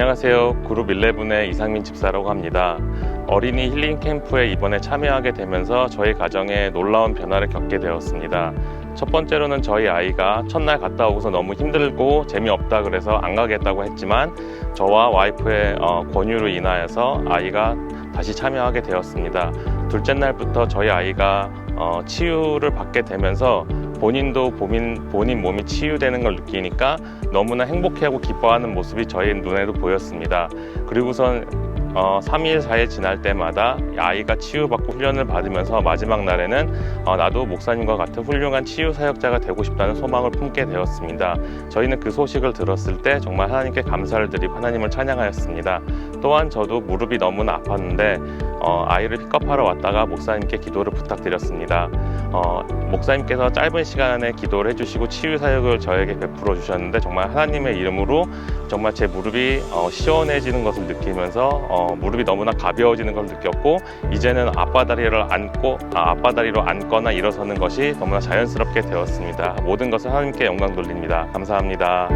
안녕하세요. 그룹 11의 이상민 집사라고 합니다. 어린이 힐링 캠프에 이번에 참여하게 되면서 저희 가정에 놀라운 변화를 겪게 되었습니다. 첫 번째로는 저희 아이가 첫날 갔다 오고서 너무 힘들고 재미없다 그래서 안 가겠다고 했지만 저와 와이프의 어, 권유로 인하여서 아이가 다시 참여하게 되었습니다. 둘째 날부터 저희 아이가 어, 치유를 받게 되면서 본인도 본인, 본인 몸이 치유되는 걸 느끼니까 너무나 행복해하고 기뻐하는 모습이 저희 눈에도 보였습니다. 그리고선 어, 3일, 4일 지날 때마다 아이가 치유받고 훈련을 받으면서 마지막 날에는 어, 나도 목사님과 같은 훌륭한 치유 사역자가 되고 싶다는 소망을 품게 되었습니다. 저희는 그 소식을 들었을 때 정말 하나님께 감사를 드리고 하나님을 찬양하였습니다. 또한 저도 무릎이 너무나 아팠는데 어, 아이를 픽업하러 왔다가 목사님께 기도를 부탁드렸습니다. 어, 목사님께서 짧은 시간에 기도를 해주시고 치유 사역을 저에게 베풀어 주셨는데 정말 하나님의 이름으로 정말 제 무릎이 어, 시원해지는 것을 느끼면서 어, 무릎이 너무나 가벼워지는 걸 느꼈고 이제는 앞바다리를 안고 아, 앞바다리로 앉거나 일어서는 것이 너무나 자연스럽게 되었습니다. 모든 것을 하나님께 영광 돌립니다. 감사합니다.